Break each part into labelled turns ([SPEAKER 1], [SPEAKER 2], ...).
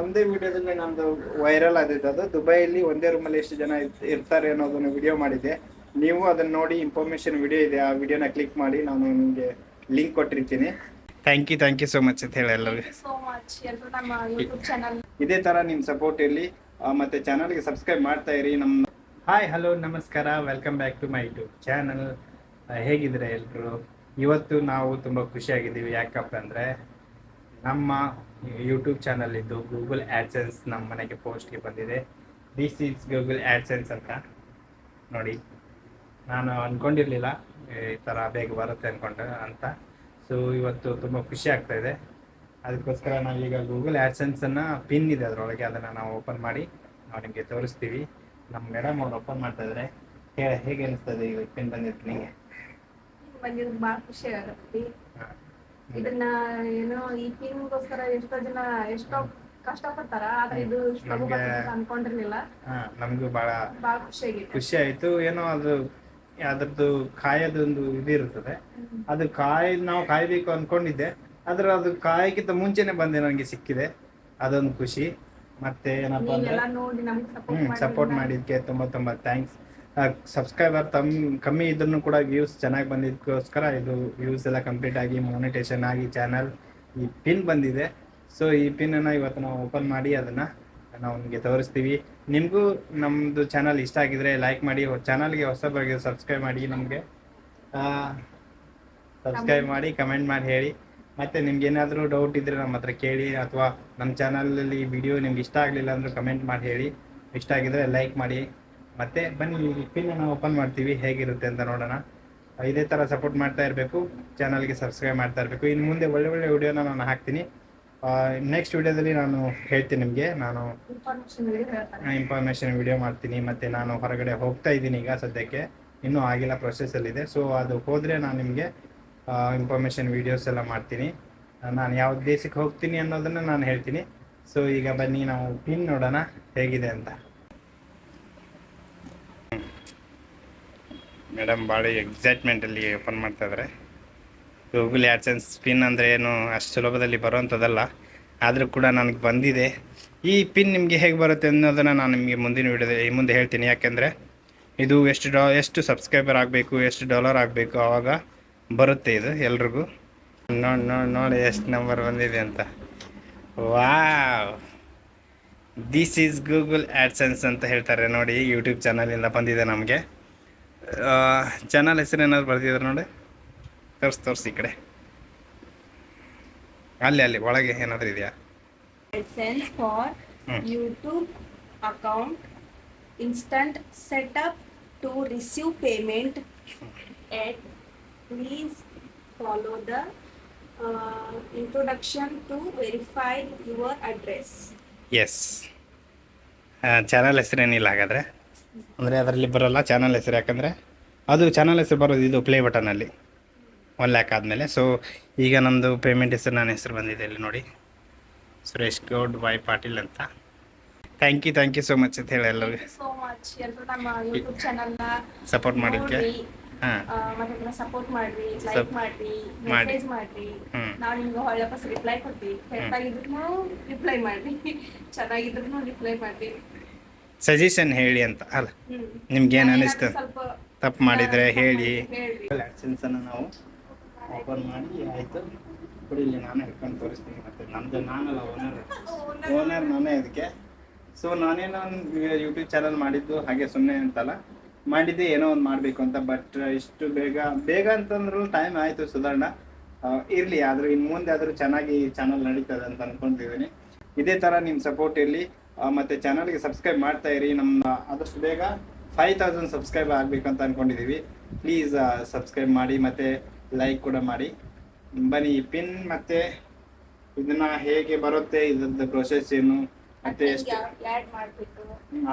[SPEAKER 1] ಒಂದೇ ವಿಡಿಯೋದಲ್ಲಿ ನಂದು ವೈರಲ್ ಆದಿದ್ದು ಅದು ದುಬೈಯಲ್ಲಿ ಒಂದೇ ರೂಮಲ್ಲಿ ಎಷ್ಟು ಜನ ಇರ್ತಾರೆ ಅನ್ನೋದನ್ನ ವಿಡಿಯೋ ಮಾಡಿದ್ದೆ. ನೀವು ಅದನ್ನ ನೋಡಿ ಇನ್ಫಾರ್ಮೇಶನ್ ವಿಡಿಯೋ ಇದೆ ಆ ವಿಡಿಯೋನ ಕ್ಲಿಕ್ ಮಾಡಿ ನಾನು ನಿಮಗೆ ಲಿಂಕ್ ಕೊಟ್ಟಿರ್ತೀನಿ. Thank you thank you so much ಅಂತ ಹೇಳಿ ಎಲ್ಲರಿಗೂ.
[SPEAKER 2] ಸೋ ಮಚ್ ಎಲ್ಲರೂ ನಮ್ಮ ಯೂಟ್ಯೂಬ್ ಚಾನಲ್
[SPEAKER 1] ಇದೇ ತರ ನಿಮ್ ಸಪೋರ್ಟ್ ಇರಲಿ. ಮತ್ತೆ ಚಾನಲ್ಗೆ ಸಬ್ಸ್ಕ್ರೈಬ್ ಮಾಡ್ತಾ ಇರಿ. ನಮ್ಮ ಹಾಯ್ ಹಲೋ ನಮಸ್ಕಾರ. Welcome back to my YouTube channel ಹೇಗಿದ್ರೆ ಎಲ್ಲರೂ ಇವತ್ತು ನಾವು ತುಂಬ ಖುಷಿಯಾಗಿದ್ದೀವಿ. ಯಾಕಪ್ಪ ಅಂದರೆ ನಮ್ಮ ಯೂಟ್ಯೂಬ್ ಚಾನಲ್ ಇದ್ದು ಗೂಗಲ್ ಆ್ಯಡ್ಸೆನ್ಸ್ ನಮ್ಮ ಮನೆಗೆ ಪೋಸ್ಟ್ಗೆ ಬಂದಿದೆ. ದಿಸ್ ಈಸ್ ಗೂಗಲ್ ಆ್ಯಡ್ಸೆನ್ಸ್ ಅಂತ. ನೋಡಿ ನಾನು ಅಂದ್ಕೊಂಡಿರಲಿಲ್ಲ ಈ ಥರ ಬೇಗ ಬರುತ್ತೆ ಅಂದ್ಕೊಂಡು ಅಂತ. ಸೊ ಇವತ್ತು ತುಂಬ ಖುಷಿ ಆಗ್ತಾ ಇದೆ. ಅದಕ್ಕೋಸ್ಕರ ನಾವೀಗ ಗೂಗಲ್ ಆ್ಯಡ್ಸೆನ್ಸನ್ನು ಪಿನ್ ಇದೆ ಅದರೊಳಗೆ ಅದನ್ನು ನಾವು ಓಪನ್ ಮಾಡಿ ನಾವು ನಿಮಗೆ ತೋರಿಸ್ತೀವಿ. ನಮ್ಮ ಮೇಡಮ್ ಅವ್ರು ಓಪನ್ ಮಾಡ್ತಾ ಇದ್ದಾರೆ ಹೇಗೆ ಅನಿಸ್ತದೆ ಈಗ ಪಿನ್ ಬಂದಿತ್ತು ನಿಮಗೆ?
[SPEAKER 2] ಬಂದಿರೋದು ಭಾಳ ಖುಷಿ ಆಗುತ್ತೆ. ಇದನ್ನ ಏನೋ ಈ ಗೋಸ್ಕರ ಎಷ್ಟೋ ಜನ ಎಷ್ಟೋ ಕಷ್ಟಪಡ್ತಾರ ಆದ್ರೆ ಇದು
[SPEAKER 1] ನಮ್ಗೆ-
[SPEAKER 2] ಅನ್ಕೊಂಡಿರ್ಲಿಲ್ಲ.
[SPEAKER 1] ನಮ್ಗೂ ಬಹಳ
[SPEAKER 2] ಬಹಳ ಖುಷಿ ಆಯ್ತು
[SPEAKER 1] ಖುಷಿ ಆಯಿತು. ಏನೋ ಅದು ಅದ್ರದ್ದು ಕಾಯೋದೊಂದು ಇದು ಇರ್ತದೆ. ಅದು ಕಾಯಿ ನಾವು ಕಾಯ್ಬೇಕು ಅನ್ಕೊಂಡಿದ್ದೆ. ಆದ್ರೆ ಅದು ಕಾಯಕ್ಕಿಂತ ಮುಂಚೆನೆ ಬಂದೆ ನನಗೆ ಸಿಕ್ಕಿದೆ. ಅದೊಂದು ಖುಷಿ. ಮತ್ತೆ ಏನಪ್ಪಾ ಅಂದ್ರೆ
[SPEAKER 2] ಸಪೋರ್ಟ್
[SPEAKER 1] ಮಾಡಿದ್ಕೆ ತುಂಬಾ ತುಂಬಾ ಥ್ಯಾಂಕ್ಸ್ ಸಬ್ಸ್ಕ್ರೈಬರ್ ತಮ್ ಕಮ್ಮಿ ಇದ್ರೂ ಕೂಡ ವ್ಯೂಸ್ ಚೆನ್ನಾಗಿ ಬಂದಿದ್ದಕ್ಕೋಸ್ಕರ ಇದು ವ್ಯೂಸ್ ಎಲ್ಲ ಕಂಪ್ಲೀಟ್ ಆಗಿ ಮಾನಿಟೇಷನ್ ಆಗಿ ಚಾನಲ್ ಈ ಪಿನ್ ಬಂದಿದೆ. ಸೊ ಈ ಪಿನ್ ಅನ್ನ ಇವತ್ತು ನಾವು ಓಪನ್ ಮಾಡಿ ಅದನ್ನ ನಾವು ನಿಮಗೆ ತೋರಿಸ್ತೀವಿ. ನಿಮಗೂ ನಮ್ದು ಚಾನಲ್ ಇಷ್ಟ ಆಗಿದ್ರೆ ಲೈಕ್ ಮಾಡಿ ಚಾನಲ್ಗೆ ಹೊಸಬರಿಗೆ ಸಬ್ಸ್ಕ್ರೈಬ್ ಮಾಡಿ ನಮಗೆ. ಸಬ್ಸ್ಕ್ರೈಬ್ ಮಾಡಿ ಕಮೆಂಟ್ ಮಾಡಿ ಹೇಳಿ. ಮತ್ತೆ ನಿಮ್ಗೆ ಏನಾದರೂ ಡೌಟ್ ಇದ್ರೆ ನಮ್ಮ ಹತ್ರ ಕೇಳಿ ಅಥವಾ ನಮ್ಮ ಚಾನಲಲ್ಲಿ ವಿಡಿಯೋ ನಿಮ್ಗೆ ಇಷ್ಟ ಆಗಲಿಲ್ಲ ಅಂದ್ರೆ ಕಮೆಂಟ್ ಮಾಡಿ ಹೇಳಿ. ಇಷ್ಟ ಆಗಿದ್ರೆ ಲೈಕ್ ಮಾಡಿ. ಮತ್ತೆ ಬನ್ನಿ ಈ ಪಿನ್ ನಾವು ಓಪನ್ ಮಾಡ್ತೀವಿ ಹೇಗಿರುತ್ತೆ ಅಂತ ನೋಡೋಣ. ಇದೇ ಥರ ಸಪೋರ್ಟ್ ಮಾಡ್ತಾ ಇರಬೇಕು ಚಾನಲ್ಗೆ ಸಬ್ಸ್ಕ್ರೈಬ್ ಮಾಡ್ತಾ ಇರಬೇಕು. ಇನ್ನು ಮುಂದೆ ಒಳ್ಳೆ ಒಳ್ಳೆ ವಿಡಿಯೋನ ನಾನು ಹಾಕ್ತೀನಿ. ನೆಕ್ಸ್ಟ್ ವಿಡಿಯೋದಲ್ಲಿ ನಾನು ಹೇಳ್ತೀನಿ ನಿಮಗೆ ನಾನು
[SPEAKER 2] ಇನ್ಫಾರ್ಮೇಶನ್
[SPEAKER 1] ಇನ್ಫಾರ್ಮೇಷನ್ ವಿಡಿಯೋ ಮಾಡ್ತೀನಿ ಮತ್ತು ನಾನು ಹೊರಗಡೆ ಹೋಗ್ತಾ ಇದ್ದೀನಿ ಈಗ ಸದ್ಯಕ್ಕೆ. ಇನ್ನೂ ಆಗಿಲ್ಲ ಪ್ರೊಸೆಸಲ್ಲಿದೆ ಸೊ ಅದು ಹೋದರೆ ನಾನು ನಿಮಗೆ ಇನ್ಫಾರ್ಮೇಷನ್ ವೀಡಿಯೋಸ್ ಎಲ್ಲ ಮಾಡ್ತೀನಿ. ನಾನು ಯಾವ ದೇಶಕ್ಕೆ ಹೋಗ್ತೀನಿ ಅನ್ನೋದನ್ನು ನಾನು ಹೇಳ್ತೀನಿ. ಸೊ ಈಗ ಬನ್ನಿ ನಾವು ಪಿನ್ ನೋಡೋಣ ಹೇಗಿದೆ ಅಂತ. ಮೇಡಮ್ ಭಾಳ ಎಕ್ಸೈಟ್ಮೆಂಟಲ್ಲಿ ಓಪನ್ ಮಾಡ್ತಾ ಇದ್ದಾರೆ ಗೂಗಲ್ ಆ್ಯಡ್ಸೆನ್ಸ್ ಪಿನ್ ಅಂದರೆ ಏನು ಅಷ್ಟು ಸುಲಭದಲ್ಲಿ ಬರುವಂಥದ್ದಲ್ಲ ಆದರೂ ಕೂಡ ನನಗೆ ಬಂದಿದೆ. ಈ ಪಿನ್ ನಿಮಗೆ ಹೇಗೆ ಬರುತ್ತೆ ಅನ್ನೋದನ್ನು ನಾನು ನಿಮಗೆ ಮುಂದಿನ ವಿಡಿಯೋದಲ್ಲಿ ಮುಂದೆ ಹೇಳ್ತೀನಿ. ಯಾಕೆಂದರೆ ಇದು ಎಷ್ಟು ಡಾ ಎಷ್ಟು ಸಬ್ಸ್ಕ್ರೈಬರ್ ಆಗಬೇಕು, ಎಷ್ಟು ಡಾಲರ್ ಆಗಬೇಕು ಆವಾಗ ಬರುತ್ತೆ ಇದು ಎಲ್ರಿಗೂ. ನೋಡಿ ನೋಡಿ ನೋಡಿ ಎಷ್ಟು ನಂಬರ್ ಬಂದಿದೆ ಅಂತ. Wow this is Google AdSense ಅಂತ ಹೇಳ್ತಾರೆ ನೋಡಿ ಯೂಟ್ಯೂಬ್ ಚಾನಲಿಂದ ಬಂದಿದೆ ನಮಗೆ. ಚಾನಲ್ ಹೆಸರು ಏನಾದ್ರು ಬರ್ತಿದ್ರು ನೋಡಿ ತೋರಿಸಿ ತೋರ್ಸಿ ಈ ಕಡೆ ಅಲ್ಲಿ ಅಲ್ಲಿ ಒಳಗೆ ಏನಾದ್ರು ಇದೆಯಾ
[SPEAKER 2] for
[SPEAKER 1] for
[SPEAKER 2] YouTube account instant setup to receive payment and please follow the uh, introduction to verify your address.
[SPEAKER 1] Yes channel ಹೆಸರೇನಿಲ್ಲ ಹಾಗಾದರೆ ಅಂದರೆ ಅದರಲ್ಲಿ ಬರೋಲ್ಲ ಚಾನಲ್ ಹೆಸರು. ಯಾಕಂದರೆ ಅದು ಚಾನಲ್ ಹೆಸರು ಬರೋದು ಇದು ಪ್ಲೇ ಬಟನಲ್ಲಿ ಒನ್ ಲ್ಯಾಕ್ ಆದಮೇಲೆ. ಸೊ ಈಗ ನಮ್ಮದು ಪೇಮೆಂಟ್ ಹೆಸರು ನನ್ನ ಹೆಸರು ಬಂದಿದೆ ಇಲ್ಲಿ ನೋಡಿ. ಸುರೇಶ್ ಗೌಡ್ ವೈ ಪಾಟೀಲ್ ಅಂತ. Thank you thank you so much ಅಂತ ಹೇಳಿ ಎಲ್ಲರಿಗೂ. ಸಪೋರ್ಟ್ ಮಾಡಿದ್ದಕ್ಕೆ
[SPEAKER 2] ಮತ್ತೆ ಸಪೋರ್ಟ್ ಮಾಡ್ರಿ ಲೈಕ್ ಮಾಡ್ರಿ. ಮೆಸೇಜ್ ಮಾಡ್ರಿ. ನಾವು ನಿಮ್ಗೆ ರಿಪ್ಲೈ ಕೊಡ್ತೀವಿ. ಕೆಟ್ಟಾಗಿದ್ರು ರಿಪ್ಲೈ ಮಾಡ್ರಿ. ಚೆನ್ನಾಗಿದ್ರು ರಿಪ್ಲೈ ಮಾಡ್ರಿ.
[SPEAKER 1] ಸಜೆಷನ್ ಹೇಳಿ ಅಂತ ಅಲ್ಲ?
[SPEAKER 2] ನಿಮ್ಗೇನು
[SPEAKER 1] ನಿಮ್ಗೆ ಏನು
[SPEAKER 2] ನಾವೇನಾದ್ರೂ
[SPEAKER 1] ಅನಿಸ್ತು ತಪ್ಪು ಮಾಡಿದರೆ ಹೇಳಿ. ಆ್ಯಡ್ಸೆನ್ಸನ್ನು ನಾವು ಓಪನ್ ಮಾಡಿ ಆಯಿತು. ಇಲ್ಲಿ ನಾನು ಹಿಡ್ಕೊಂಡು ತೋರಿಸ್ತೀನಿ ಮತ್ತೆ ನಮ್ಮದು ನಾನಲ್ಲ ಓನರ್ ಓನರ್ ನಾನೇ ಇದಕ್ಕೆ. ಸೊ ನಾನೇನೋ ಒಂದು ಯೂಟ್ಯೂಬ್ ಚಾನಲ್ ಮಾಡಿದ್ದು ಹಾಗೆ ಸುಮ್ಮನೆ ಅಂತಲ್ಲ. ಮಾಡಿದ್ದೆ ಏನೋ ಒಂದು ಮಾಡಬೇಕು ಅಂತ ಬಟ್ ಇಷ್ಟು ಬೇಗ ಬೇಗ ಅಂತಂದ್ರು ಟೈಮ್ ಆಯಿತು ಸುಧಾರಣ. ಇರಲಿ ಆದರೂ ಇನ್ನು ಮುಂದೆ ಆದರೂ ಚೆನ್ನಾಗಿ ಚಾನಲ್ ನಡೀತದೆ ಅಂತ ಅಂದ್ಕೊಂಡಿದ್ದೀನಿ ಇದೇ ಥರ ನಿಮ್ಮ ಸಪೋರ್ಟ್ ಇರಲಿ. ಮತ್ತು ಚಾನಲ್ಗೆ ಸಬ್ಸ್ಕ್ರೈಬ್ ಮಾಡ್ತಾ ಇರಿ. ನಮ್ಮ ಆದಷ್ಟು ಬೇಗ ಫೈವ್ ತೌಸಂಡ್ ಸಬ್ಸ್ಕ್ರೈಬ್ ಆಗಬೇಕಂತ ಅಂದ್ಕೊಂಡಿದ್ದೀವಿ ಪ್ಲೀಸ್ ಸಬ್ಸ್ಕ್ರೈಬ್ ಮಾಡಿ ಮತ್ತೆ ಲೈಕ್ ಕೂಡ ಮಾಡಿ. ಬನ್ನಿ ಪಿನ್ ಮತ್ತೆ ಇದನ್ನ ಹೇಗೆ ಬರುತ್ತೆ ಇದ್ರದ್ದು ಪ್ರೊಸೆಸ್ ಏನು ಮತ್ತೆ ಎಷ್ಟು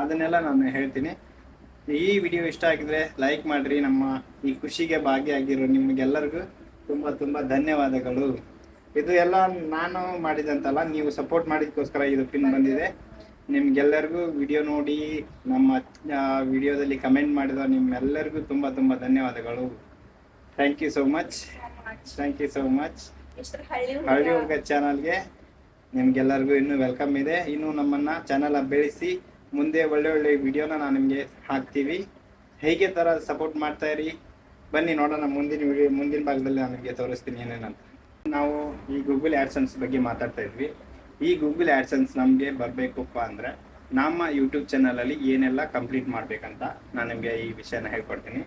[SPEAKER 1] ಅದನ್ನೆಲ್ಲ ನಾನು ಹೇಳ್ತೀನಿ. ಈ ವಿಡಿಯೋ ಇಷ್ಟ ಆಗಿದ್ರೆ ಲೈಕ್ ಮಾಡ್ರಿ. ನಮ್ಮ ಈ ಖುಷಿಗೆ ಭಾಗಿಯಾಗಿರೋ ನಿಮಗೆಲ್ಲರಿಗೂ ತುಂಬ ತುಂಬ ಧನ್ಯವಾದಗಳು. ಇದು ಎಲ್ಲ ನಾನು ಮಾಡಿದಂತಲ್ಲ ನೀವು ಸಪೋರ್ಟ್ ಮಾಡಿದಕ್ಕೋಸ್ಕರ ಇದು ಪಿನ್ ಬಂದಿದೆ. ನಿಮ್ಗೆಲ್ಲರಿಗೂ ವಿಡಿಯೋ ನೋಡಿ ನಮ್ಮ ವಿಡಿಯೋದಲ್ಲಿ ಕಮೆಂಟ್ ಮಾಡಿದ ನಿಮ್ಮೆಲ್ಲರಿಗೂ ತುಂಬಾ ತುಂಬಾ ಧನ್ಯವಾದಗಳು. Thank you so much thank you so much
[SPEAKER 2] ಹಳ್ಳಿ ಹುಡುಗ
[SPEAKER 1] ಚಾನಲ್ಗೆ ನಿಮ್ಗೆಲ್ಲರಿಗೂ ಇನ್ನೂ ವೆಲ್ಕಮ್ ಇದೆ. ಇನ್ನು ನಮ್ಮನ್ನ ಚಾನಲ್ ಬೆಳೆಸಿ ಮುಂದೆ ಒಳ್ಳೆ ಒಳ್ಳೆ ವಿಡಿಯೋನ ನಾನು ನಿಮಗೆ ಹಾಕ್ತೀವಿ. ಹೇಗೆ ತರ ಸಪೋರ್ಟ್ ಮಾಡ್ತಾ ಇರಿ? ಬನ್ನಿ ನೋಡೋಣ ಮುಂದಿನ ವಿಡಿಯೋ ಮುಂದಿನ ಭಾಗದಲ್ಲಿ ನಾನು ನಿಮಗೆ ತೋರಿಸ್ತೀನಿ ಏನೇನಂತ. ನಾವು ಈ ಗೂಗಲ್ ಆ್ಯಡ್ಸನ್ಸ್ ಬಗ್ಗೆ ಮಾತಾಡ್ತಾ ಇದ್ವಿ. ಈ ಗೂಗಲ್ ಆ್ಯಡ್ಸೆನ್ಸ್ ನಮಗೆ ಬರಬೇಕಪ್ಪ ಅಂದರೆ ನಮ್ಮ ಯೂಟ್ಯೂಬ್ ಚಾನಲಲ್ಲಿ ಏನೆಲ್ಲ ಕಂಪ್ಲೀಟ್ ಮಾಡಬೇಕಂತ ನಾನು ನಿಮಗೆ ಈ ವಿಷಯನ ಹೇಳ್ಕೊಡ್ತೀನಿ.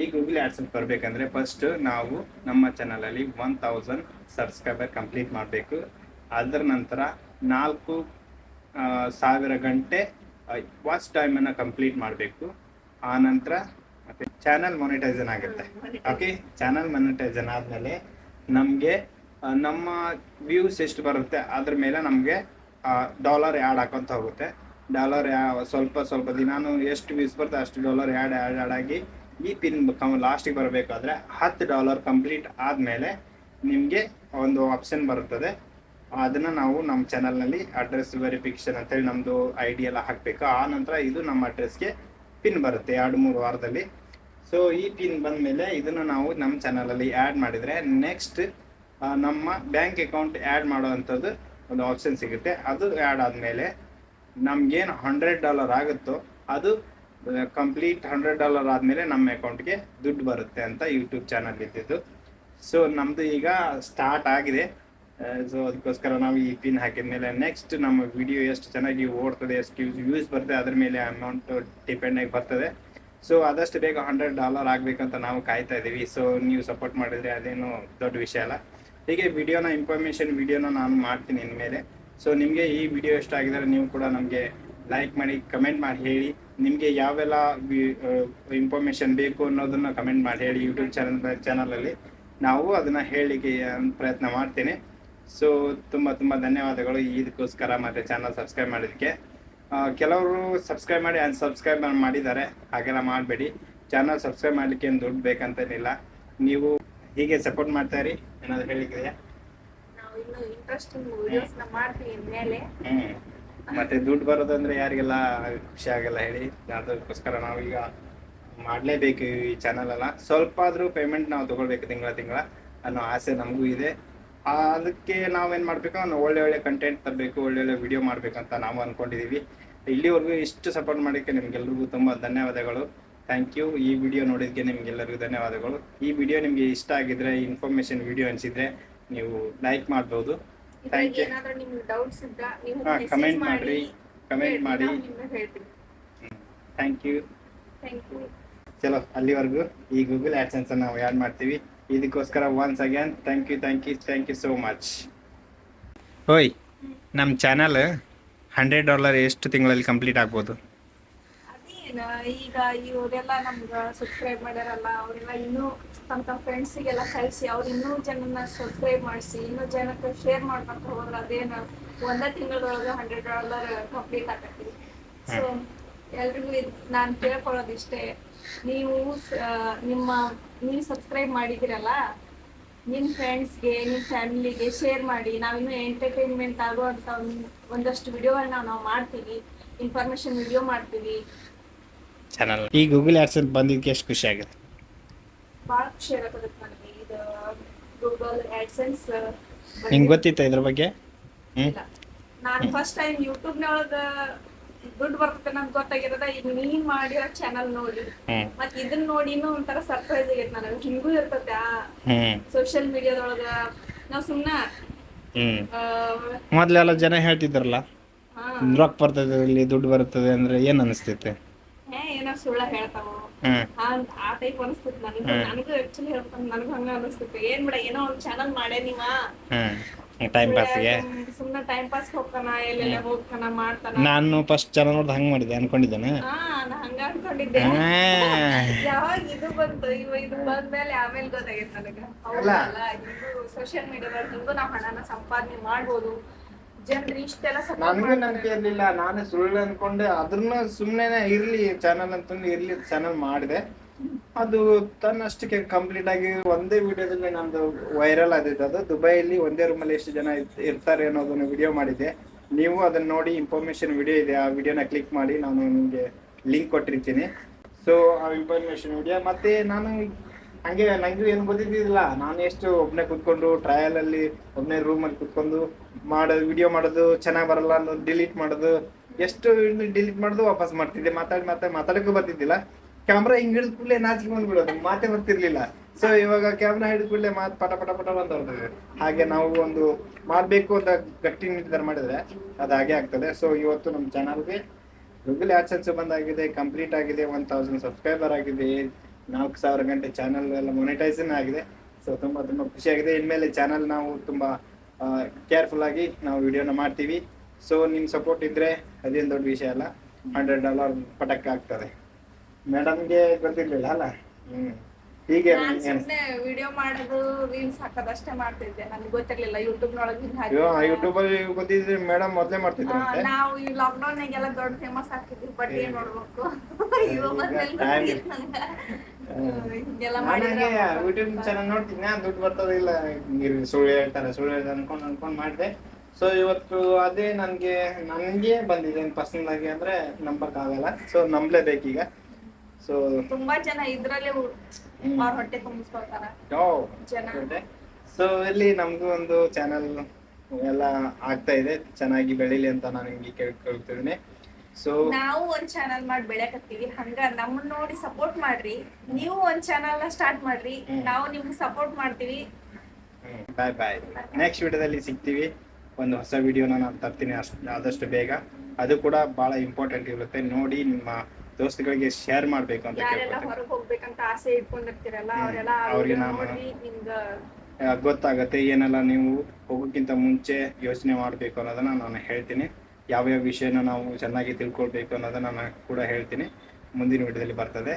[SPEAKER 1] ಈ ಗೂಗಲ್ ಆ್ಯಡ್ಸೆನ್ಸ್ ಬರಬೇಕಂದ್ರೆ ಫಸ್ಟ್ ನಾವು ನಮ್ಮ ಚಾನಲಲ್ಲಿ ಒನ್ ತೌಸಂಡ್ ಸಬ್ಸ್ಕ್ರೈಬರ್ ಕಂಪ್ಲೀಟ್ ಮಾಡಬೇಕು. ಅದರ ನಂತರ ನಾಲ್ಕು ಸಾವಿರ ಗಂಟೆ ವಾಚ್ ಟೈಮನ್ನು ಕಂಪ್ಲೀಟ್ ಮಾಡಬೇಕು. ಆ ನಂತರ ಮತ್ತೆ ಚಾನಲ್ ಮೊನಿಟೈಸನ್ ಆಗುತ್ತೆ. ಓಕೆ ಚಾನಲ್ ಮೊನಿಟೈಸನ್ ಆದಮೇಲೆ ನಮಗೆ ನಮ್ಮ ವ್ಯೂಸ್ ಎಷ್ಟು ಬರುತ್ತೆ ಅದ್ರ ಮೇಲೆ ನಮಗೆ ಡಾಲರ್ ಆ್ಯಡ್ ಹಾಕೊಂತ ಹೋಗುತ್ತೆ. ಡಾಲರ್ ಸ್ವಲ್ಪ ಸ್ವಲ್ಪ ದಿನಾನು ಎಷ್ಟು ವ್ಯೂಸ್ ಬರುತ್ತೆ ಅಷ್ಟು ಡಾಲರ್ ಆ್ಯಡ್ ಆ್ಯಡ್ ಆ್ಯಡ್ ಆಗಿ ಈ ಪಿನ್ ಲಾಸ್ಟಿಗೆ ಬರಬೇಕಾದ್ರೆ ಹತ್ತು ಡಾಲರ್ ಕಂಪ್ಲೀಟ್ ಆದಮೇಲೆ ನಿಮಗೆ ಒಂದು ಆಪ್ಷನ್ ಬರುತ್ತದೆ. ಅದನ್ನು ನಾವು ನಮ್ಮ ಚಾನಲ್ನಲ್ಲಿ ಅಡ್ರೆಸ್ ವೆರಿಫಿಕೇಶನ್ ಅಂತೇಳಿ ನಮ್ಮದು ಐ ಡಿ ಎಲ್ಲ ಹಾಕಬೇಕು. ಆ ನಂತರ ಇದು ನಮ್ಮ ಅಡ್ರೆಸ್ಗೆ ಪಿನ್ ಬರುತ್ತೆ ಎರಡು, ಮೂರು ವಾರದಲ್ಲಿ. ಸೊ ಈ ಪಿನ್ ಬಂದ ಮೇಲೆ ಇದನ್ನು ನಾವು ನಮ್ಮ ಚಾನಲಲ್ಲಿ ಆ್ಯಡ್ ಮಾಡಿದರೆ ನೆಕ್ಸ್ಟ್ ನಮ್ಮ ಬ್ಯಾಂಕ್ ಅಕೌಂಟ್ ಆ್ಯಡ್ ಮಾಡೋವಂಥದ್ದು ಒಂದು ಆಪ್ಷನ್ ಸಿಗುತ್ತೆ. ಅದು ಆ್ಯಡ್ ಆದಮೇಲೆ ನಮಗೇನು ಹಂಡ್ರೆಡ್ ಡಾಲರ್ ಆಗುತ್ತೋ ಅದು ಕಂಪ್ಲೀಟ್ ಹಂಡ್ರೆಡ್ ಡಾಲರ್ ಆದಮೇಲೆ ನಮ್ಮ ಅಕೌಂಟ್ಗೆ ದುಡ್ಡು ಬರುತ್ತೆ ಅಂತ ಯೂಟ್ಯೂಬ್ ಚಾನಲ್ ಇದ್ದಿದ್ದು. ಸೊ ನಮ್ಮದು ಈಗ ಸ್ಟಾರ್ಟ್ ಆಗಿದೆ. ಸೊ, ಅದಕ್ಕೋಸ್ಕರ ನಾವು ಈ ಪಿನ್ ಹಾಕಿದ ಮೇಲೆ ನೆಕ್ಸ್ಟ್ ನಮ್ಮ ವಿಡಿಯೋ ಎಷ್ಟು ಚೆನ್ನಾಗಿ ಓಡ್ತದೆ, ಎಷ್ಟು ವ್ಯೂಸ್ ಬರ್ತದೆ, ಅದ್ರ ಮೇಲೆ ಅಮೌಂಟ್ ಡಿಪೆಂಡ್ ಆಗಿ ಬರ್ತದೆ. ಸೊ, ಆದಷ್ಟು ಬೇಗ ಹಂಡ್ರೆಡ್ ಡಾಲರ್ ಆಗಬೇಕಂತ ನಾವು ಕಾಯ್ತಾ ಇದ್ದೀವಿ. ಸೊ, ನೀವು ಸಪೋರ್ಟ್ ಮಾಡಿದರೆ ಅದೇನು ದೊಡ್ಡ ವಿಷಯ ಅಲ್ಲ. ಹೀಗೆ ವಿಡಿಯೋನ ಇನ್ಫಾರ್ಮೇಷನ್ ವಿಡಿಯೋನ ನಾನು ಮಾಡ್ತೀನಿ ಇನ್ಮೇಲೆ. ಸೊ ನಿಮಗೆ ಈ ವಿಡಿಯೋ ಇಷ್ಟ ಆಗಿದರೆ ನೀವು ಕೂಡ ನಮಗೆ ಲೈಕ್ ಮಾಡಿ ಕಮೆಂಟ್ ಮಾಡಿ, ಹೇಳಿ. ನಿಮಗೆ ಯಾವೆಲ್ಲ ಇನ್ಫಾರ್ಮೇಷನ್ ಬೇಕು ಅನ್ನೋದನ್ನ ಕಮೆಂಟ್ ಮಾಡಿ, ಹೇಳಿ ಯೂಟ್ಯೂಬ್ ಚಾನಲ್ ಚಾನಲಲ್ಲಿ ನಾವು ಅದನ್ನು ಹೇಳಲಿಕ್ಕೆ ಪ್ರಯತ್ನ ಮಾಡ್ತೀನಿ. ಸೊ ತುಂಬ ತುಂಬ ಧನ್ಯವಾದಗಳು. ಇದಕ್ಕೋಸ್ಕರ ಮತ್ತೆ ಚಾನಲ್ ಸಬ್ಸ್ಕ್ರೈಬ್ ಮಾಡಿದ್ದಕ್ಕೆ. ಕೆಲವರು ಸಬ್ಸ್ಕ್ರೈಬ್ ಮಾಡಿ ಅನ್ಸಬ್ಸ್ಕ್ರೈಬ್ ಮಾಡಿದ್ದಾರೆ. ಹಾಗೆಲ್ಲ ಮಾಡಬೇಡಿ. ಚಾನಲ್ ಸಬ್ಸ್ಕ್ರೈಬ್ ಮಾಡಲಿಕ್ಕೆ ಏನು ದುಡ್ಡು ಬೇಕಂತೇನಿಲ್ಲ. ನೀವು ಹೀಗೆ ಸಪೋರ್ಟ್ ಮಾಡ್ತಾ ಇರಿ ಏನಾದ್ರು ಹೇಳಿಕ್ಕಿದೆಯಾ
[SPEAKER 2] ನಾವು ಇನ್ನು ಇಂಟ್ರೆಸ್ಟಿಂಗ್ ವಿಡಿಯೋಸ್ನ ಮಾಡ್ತೀವಿ ಮೇಲೆ
[SPEAKER 1] ಹ್ಞೂ ಮತ್ತು ದುಡ್ಡು ಬರೋದಂದ್ರೆ ಯಾರಿಗೆಲ್ಲ ಖುಷಿ ಆಗಲ್ಲ ಹೇಳಿ? ಅದಕ್ಕೋಸ್ಕರ ನಾವೀಗ ಮಾಡಲೇಬೇಕು ಈ ಚಾನಲ್ ಅಲ್ಲ. ಸ್ವಲ್ಪ ಆದ್ರೂ ಪೇಮೆಂಟ್ ನಾವು ತಗೊಳ್ಬೇಕು ತಿಂಗಳ ತಿಂಗಳ ಅನ್ನೋ ಆಸೆ ನಮಗೂ ಇದೆ. ಅದಕ್ಕೆ ನಾವೇನು ಮಾಡಬೇಕು? ನಾವು ಒಳ್ಳೆ ಒಳ್ಳೆ ಕಂಟೆಂಟ್ ತರಬೇಕು ಒಳ್ಳೆ ಒಳ್ಳೆ ವಿಡಿಯೋ ಮಾಡಬೇಕಂತ ನಾವು ಅನ್ಕೊಂಡಿದೀವಿ. ಇಲ್ಲಿವರೆಗೂ ಇಷ್ಟು ಸಪೋರ್ಟ್ ಮಾಡೋಕ್ಕೆ ನಿಮಗೆಲ್ರಿಗೂ ತುಂಬಾ ಧನ್ಯವಾದಗಳು. ಥ್ಯಾಂಕ್ ಯು ಈ ವಿಡಿಯೋ ನೋಡಿದ್ದಕ್ಕೆ ನಿಮಗೆಲ್ಲರಿಗೂ ಧನ್ಯವಾದಗಳು. ಈ ವಿಡಿಯೋ ನಿಮಗೆ ಇಷ್ಟ ಆಗಿದ್ರೆ ಇನ್ಫಾರ್ಮೇಶನ್ ವಿಡಿಯೋ ಅನಿಸಿದ್ರೆ ನೀವು ಲೈಕ್ ಮಾಡ್ಬೋದು.
[SPEAKER 2] ಥ್ಯಾಂಕ್ ಯು
[SPEAKER 1] ಹಾಂ ಕಮೆಂಟ್ ಮಾಡ್ರಿ, ಮಾಡಿ.
[SPEAKER 2] ನಾವು ನಿಮ್ಗೆ
[SPEAKER 1] ಥ್ಯಾಂಕ್ ಯು
[SPEAKER 2] ಥ್ಯಾಂಕ್ ಯು
[SPEAKER 1] ಚಲೋ ಅಲ್ಲಿವರೆಗೂ ಈ ಗೂಗಲ್ ಆ್ಯಡ್ಸೆನ್ಸ್ ನಾವು ಆ್ಯಡ್ ಮಾಡ್ತೀವಿ? ಇದಕ್ಕೋಸ್ಕರ once again thank you thank you thank you so much ಓಯ್ ನಮ್ಮ ಚಾನಲ್ ಹಂಡ್ರೆಡ್ ಡಾಲರ್ ಎಷ್ಟು ತಿಂಗಳಲ್ಲಿ ಕಂಪ್ಲೀಟ್ ಆಗ್ಬೋದು?
[SPEAKER 2] ಈಗ ಇವರೆಲ್ಲ ನಮ್ಗ ಸಬ್ಸ್ಕ್ರೈಬ್ ಮಾಡ್ಯಾರಲ್ಲ ಅವರೆಲ್ಲ ಇನ್ನೂ ತಮ್ಮ ತಮ್ಮ ಫ್ರೆಂಡ್ಸಿಗೆಲ್ಲ ಕಳಿಸಿ ಅವ್ರು ಇನ್ನೂ ಜನನ್ನ ಸಬ್ಸ್ಕ್ರೈಬ್ ಮಾಡಿಸಿ ಇನ್ನೂ ಜನಕ್ಕೆ ಶೇರ್ ಮಾಡ್ಕೊಂತ ಹೋದ್ರ ಅದೇನು ಒಂದೇ ತಿಂಗಳೊಳಗೆ ಹಂಡ್ರೆಡ್ ಡಾಲರ್ ಕಂಪ್ಲೀಟ್ ಆಗತ್ತಿ. ಸೊ ಎಲ್ರಿಗೂ ನಾನ್ ನಾನು ಕೇಳ್ಕೊಳ್ಳೋದಿಷ್ಟೇ ನೀವು ನಿಮ್ಮ ನೀವು ಸಬ್ಸ್ಕ್ರೈಬ್ ಮಾಡಿದಿರಲ್ಲ ನಿಮ್ಮ ಫ್ರೆಂಡ್ಸ್ಗೆ ನಿಮ್ಮ ಫ್ಯಾಮಿಲಿಗೆ ಶೇರ್ ಮಾಡಿ ನಾವಿನ್ನೂ ಎಂಟರ್ಟೈನ್ಮೆಂಟ್ ಆಗುವಂಥ ಒಂದ್- ಒಂದಷ್ಟು ವಿಡಿಯೋಗಳನ್ನ ನಾವು ಮಾಡ್ತೀವಿ ಇನ್ಫಾರ್ಮೇಶನ್ ವಿಡಿಯೋ ಮಾಡ್ತೀವಿ
[SPEAKER 1] ಚಾನಲ್ ಈ ಗೂಗಲ್ ಆ್ಯಡ್ಸೆನ್ಸ್ ಬಂದಿದ್ದಕ್ಕೆ ಎಷ್ಟು ಖುಷಿ ಆಗುತ್ತೆ?
[SPEAKER 2] ಭಾಳ ಖುಷಿ ಆಗತ್ತೆ ನನಗೆ. ಇದು ಗೂಗಲ್ ಆಡ್ಸೆನ್ಸ್
[SPEAKER 1] ನಿಂಗೆ ಗೊತ್ತಿತ್ತ ಇದ್ರ ಬಗ್ಗೆ? ಹ್ಞೂ
[SPEAKER 2] ನಾನು ಫಸ್ಟ್ ಟೈಮ್ ಯೂಟ್ಯೂಬ್ನೊಳಗ ದುಡ್ಡು ಬರ್ತದೆ ನಮ್ಗೆ ಗೊತ್ತಾಗಿರೋದ ಈಗ ನೀನ್ ಮಾಡಿರೋ ಚಾನಲ್ ನೋಡಿ.
[SPEAKER 1] ಮತ್ತೆ
[SPEAKER 2] ಮತ್ ಇದನ್ನ ನೋಡಿನೂ ಒಂಥರ ಸರ್ಪ್ರೈಸ್ ಆಗೈತೆ ನನಗೆ. ಹಿಂಗೂ ಇರ್ತೈತೆ ಆ
[SPEAKER 1] ಹ್ಞೂ
[SPEAKER 2] ಮೀಡಿಯಾದೊಳಗ ನಾವ್ ಸುಮ್ನ
[SPEAKER 1] ಮೊದ್ಲೆಲ್ಲ ಜನ ಹೇಳ್ತಿದ್ರಲ್ಲ ರೊಕ್ಕ ಬರ್ತದೆ ಇಲ್ಲಿ ದುಡ್ಡು ಬರ್ತದೆ ಅಂದ್ರೆ ಏನ್ ಅನಿಸ್ತೈತೆ?
[SPEAKER 2] ಸುಳ್ಳ ಹೇಳ್ತಾವ ಆ- ಟೈಪ್ ಅನಿಸ್ತೈತಿ ನನಗೆ. ನನಗೂ ಆಕ್ಚುಲಿ ಹೇಳ್ತಾನೆ ನನಗೂ ಹಂಗ ಅನಿಸ್ತೈತಿ ಏನ್ ಬಿಡ ಏನೋ ಒಂದ್ ಚಾನಲ್ ಮಾಡೇ ನೀವ?
[SPEAKER 1] ಟೈಮ್ ಪಾಸ್ಗೆ
[SPEAKER 2] ಸುಮ್ಮನೆ ಟೈಮ್ ಪಾಸ್ ಹೋಗ್ತಾನ ಎಲ್ಲೆಲ್ಲ ಹೋಗ್ತಾನ ಮಾಡ್ತಾನ.
[SPEAKER 1] ನಾನು ಫಸ್ಟ್ ಚಾನಲ್ ನೋಡ್ದು ಹಂಗ ಮಾಡಿದ್ದೆ ಅನ್ಕೊಂಡಿದ್ದೇನೆ.
[SPEAKER 2] ಹಾ ನಾ ಹಂಗ ಅನ್ಕೊಂಡಿದ್ದೆ. ಯಾವಾಗ ಇದು ಬಂತು? ಇವ ಇದು ಬಂದ್ಮೇಲೆ ಆಮೇಲೆ ಗೊತ್ತಾಗೈತೆ ನನಗೆ. ಹೌದಲ್ಲ ಇದು ಸೋಶಿಯಲ್ ಮೀಡಿಯಾದಾಗ ಹಿಂಗೂ ನಾವು ಹಣನ ಸಂಪಾದನೆ ಮಾಡ್ಬೋದು.
[SPEAKER 1] ನನಗೂ. ನಂಬಿಕೆ ಇರ್ಲಿಲ್ಲ ನಾನು ಸುಳ್ಳು ಅನ್ಕೊಂಡೆ ಅದ್ರನ್ನ ಸುಮ್ಮನೆ ಇರ್ಲಿ ಚಾನಲ್ ಅಂತ ಇರ್ಲಿ ಚಾನಲ್ ಮಾಡಿದೆ. ಅದು ತನ್ನಷ್ಟಕ್ಕೆ ಕಂಪ್ಲೀಟ್ ಆಗಿ ಒಂದೇ ವಿಡಿಯೋದಲ್ಲಿ ನಂದು ವೈರಲ್ ಆದಿದ್ದು. ಅದು ದುಬೈಯಲ್ಲಿ ಒಂದೇ ರೂಮಲ್ಲಿ ಎಷ್ಟು ಜನ ಇರ್ತ- ಇರ್ತಾರೆ ಅನ್ನೋದನ್ನ ವಿಡಿಯೋ ಮಾಡಿದ್ದೆ. ನೀವು ಅದನ್ನ ನೋಡಿ ಇನ್ಫಾರ್ಮೇಶನ್ ವಿಡಿಯೋ ಇದೆ ಆ ವಿಡಿಯೋನ ಕ್ಲಿಕ್ ಮಾಡಿ ನಾನು ನಿಮಗೆ ಲಿಂಕ್ ಕೊಟ್ಟಿರ್ತೀನಿ. ಸೊ ಆ ಇನ್ಫಾರ್ಮೇಶನ್ ವಿಡಿಯೋ ಮತ್ತೆ ನಾನು ಹಂಗೆ ನಂಗೂ ಏನು ಗೊತ್ತಿದ್ದಿಲ್ಲ ನಾನು ಎಷ್ಟು ಒಬ್ಬನೇ ಕುತ್ಕೊಂಡು ಟ್ರಯಲ್ ಅಲ್ಲಿ ಒಬ್ಬನೇ ರೂಮಲ್ಲಿ ಕುತ್ಕೊಂಡು ಮಾಡೋದು ವಿಡಿಯೋ ಮಾಡೋದು, ಚೆನ್ನಾಗಿ ಬರಲ್ಲ ಅನ್ನೋದು ಡಿಲೀಟ್ ಮಾಡೋದು, ಎಷ್ಟು ಡಿಲೀಟ್ ಮಾಡೋದು ವಾಪಸ್ ಮಾಡ್ತಿದ್ದೆ. ಮಾತಾಡಿ ಮಾತಾಡಿ ಮಾತಾಡಕ್ಕೂ ಬರ್ತಿದ್ದಿಲ್ಲ. ಕ್ಯಾಮ್ರಾ ಹಿಂಗ್ ಹಿಡಿದ ಕೂಡಲೇ ನಾಚಿಕೆ ಬಂದ್ಬಿಡೋದು. ಮಾತೇ ಬರ್ತಿರ್ಲಿಲ್ಲ. ಸೊ ಇವಾಗ ಕ್ಯಾಮ್ರಾ ಹಿಡಿದ ಕೂಡಲೇ ಮಾತು ಪಟ ಪಟ ಪಟ ಅಂತ ಹಾಗೆ ನಾವು ಒಂದು ಮಾಡಬೇಕು ಅಂತ ಗಟ್ಟಿ ನಿರ್ಧಾರ ಮಾಡಿದ್ರೆ ಅದು ಹಾಗೆ ಆಗ್ತದೆ. ಸೊ ಇವತ್ತು ನಮ್ಮ ಚಾನಲ್ಗೆ ಗೂಗಲ್ ಆಡ್ಸೆನ್ಸ್ ಬಂದಾಗಿದೆ ಕಂಪ್ಲೀಟ್ ಆಗಿದೆ ಒನ್ ತೌಸಂಡ್ ಸಬ್ಸ್ಕ್ರೈಬರ್ ಆಗಿದೆ. ನಾಲ್ಕು ಸಾವಿರ ಗಂಟೆ ಚಾನಲ್ ಎಲ್ಲ ಮೊನಿಟೈಸನ್ ಆಗಿದೆ. ಸೊ ತುಂಬ ತುಂಬ ಖುಷಿಯಾಗಿದೆ. ಇನ್ಮೇಲೆ ಚಾನಲ್ ನಾವು ತುಂಬ ಕೇರ್ಫುಲ್ ಆಗಿ ನಾವು ವಿಡಿಯೋನ ಮಾಡ್ತೀವಿ. ಸೊ ನಿಮ್ಮ ಸಪೋರ್ಟ್ ಇದ್ರೆ ಅದೇನು ದೊಡ್ಡ ವಿಷಯ ಅಲ್ಲ. ಹಂಡ್ರೆಡ್ ಡಾಲರ್ ಪಟಕ್ ಆಗ್ತದೆ. ಮೇಡಮ್ಗೆ ಗೊತ್ತಿರಲಿಲ್ಲ ಅಲ್ಲ? ಹ್ಞೂ ಹೀಗೆ
[SPEAKER 2] ವಿಡಿಯೋ ಮಾಡೋದು ರೀಲ್ಸ್ ಹಾಕೋದಷ್ಟೇ ಮಾಡ್ತಿದ್ದೆ. ನನಗೆ ಗೊತ್ತಿರಲಿಲ್ಲ. ಯೂಟ್ಯೂಬ್ ನೊಳಗೆ ಅಯ್ಯೋ ಯೂಟ್ಯೂಬ್
[SPEAKER 1] ಯೂಟ್ಯೂಬಲ್ಲಿ ಗೊತ್ತಿದ್ರೆ ಮೇಡಮ್ ಮೊದಲೇ ಮಾಡ್ತಿದ್ರು
[SPEAKER 2] ನಾವು ಈ ಲಾಕ್ಡೌನ್ ನಾಗೆಲ್ಲ ದೊಡ್ಡ ಫೇಮಸ್ ಆಗ್ತಿದ್ವಿ ಬಟ್ ಏನ್ ನೋಡ್ಬೇಕು. ಇವಾಗ
[SPEAKER 1] ನನಗೆ ಯೂಟ್ಯೂಬ್ ಚಾನಲ್ ನೋಡ್ತೀನಿ ದುಡ್ಡು ಬರ್ತದಿಲ್ಲ ಸುಳ್ಳು ಹೇಳ್ತಾರೆ ಸುಳ್ಳು ಹೇಳ್ತಾರೆ ಅನ್ಕೊಂಡು ಅನ್ಕೊಂಡು ಮಾಡಿದೆ ಸೊ ಇವತ್ತು ಅದೇ ನನಗೆ ನನಗೆ ಬಂದಿದೆ ಪರ್ಸನಲ್ ಆಗಿ ಅಂದ್ರೆ ನಂಬಕ್ ಆಗಲ್ಲ ಸೊ ನಂಬಲೇಬೇಕೀಗ ಸೊ
[SPEAKER 2] ತುಂಬಾ ಜನ ಇದ್ರಲ್ಲೇ ಹೊಟ್ಟೆ.
[SPEAKER 1] ಸೊ ಇಲ್ಲಿ ನಮ್ದು ಒಂದು ಚಾನಲ್ ಎಲ್ಲ ಆಗ್ತಾ ಇದೆ ಚೆನ್ನಾಗಿ ಬೆಳೀಲಿ ಅಂತ ನಾನು ಹಿಂಗೆ ಕೇಳ್ಕೊಳ್ತಿದ್ದೀನಿ ಸೊ
[SPEAKER 2] ನಾವು ಒಂದ್ ಚಾನಲ್ ಮಾಡಿ ಬೆಳಕತ್ತೀವಿ ಹಂಗ ನಮ್ಮನ್ನ ನೋಡಿ ಸಪೋರ್ಟ್ ಮಾಡ್ರಿ. ನೀವು ಒಂದ್ ಚಾನಲ್ ಸ್ಟಾರ್ಟ್ ಮಾಡ್ರಿ. ನಾವು ನಿಮ್ಗೆ ಸಪೋರ್ಟ್ ಮಾಡ್ತೀವಿ.
[SPEAKER 1] ಬಾಯ್ ಬಾಯ್ ನೆಕ್ಸ್ಟ್ ವಿಡಿಯೋದಲ್ಲಿ ಸಿಗ್ತೀವಿ. ಒಂದು ಹೊಸ ವಿಡಿಯೋನ ನಾನು ತರ್ತೀನಿ ಅಷ್ಟು ಆದಷ್ಟು ಬೇಗ. ಅದು ಕೂಡ ಬಹಳ ಇಂಪಾರ್ಟೆಂಟ್ ಇರುತ್ತೆ. ನೋಡಿ ನಿಮ್ಮ ದೋಸ್ತುಗಳಿಗೆ ಶೇರ್ ಮಾಡಬೇಕು ಅಂತ
[SPEAKER 2] ಯಾರೆಲ್ಲ ಹೊರಗೆ ಹೋಗ್ಬೇಕಂತ ಆಸೆ ಇಟ್ಕೊಂಡಿರ್ತೀರಲ್ಲ. ಅವರೆಲ್ಲ
[SPEAKER 1] ಅವ್ರಿಗೆ
[SPEAKER 2] ನೋಡಿ ನಿಮ್ಗ
[SPEAKER 1] ಗೊತ್ತಾಗುತ್ತೆ ಏನೆಲ್ಲ ನೀವು ಹೋಗೋಕ್ಕಿಂತ ಮುಂಚೆ ಯೋಚನೆ ಮಾಡಬೇಕು ಅನ್ನೋದನ್ನ ನಾನು ಹೇಳ್ತೀನಿ. ಯಾವ್ಯಾವ ವಿಷಯನ ನಾವು ಚೆನ್ನಾಗಿ ತಿಳ್ಕೊಳ್ಬೇಕು ಅನ್ನೋದನ್ನ ನಾನು ಕೂಡ ಹೇಳ್ತೀನಿ. ಮುಂದಿನ ವಿಡಿಯೋದಲ್ಲಿ ಬರ್ತದೆ.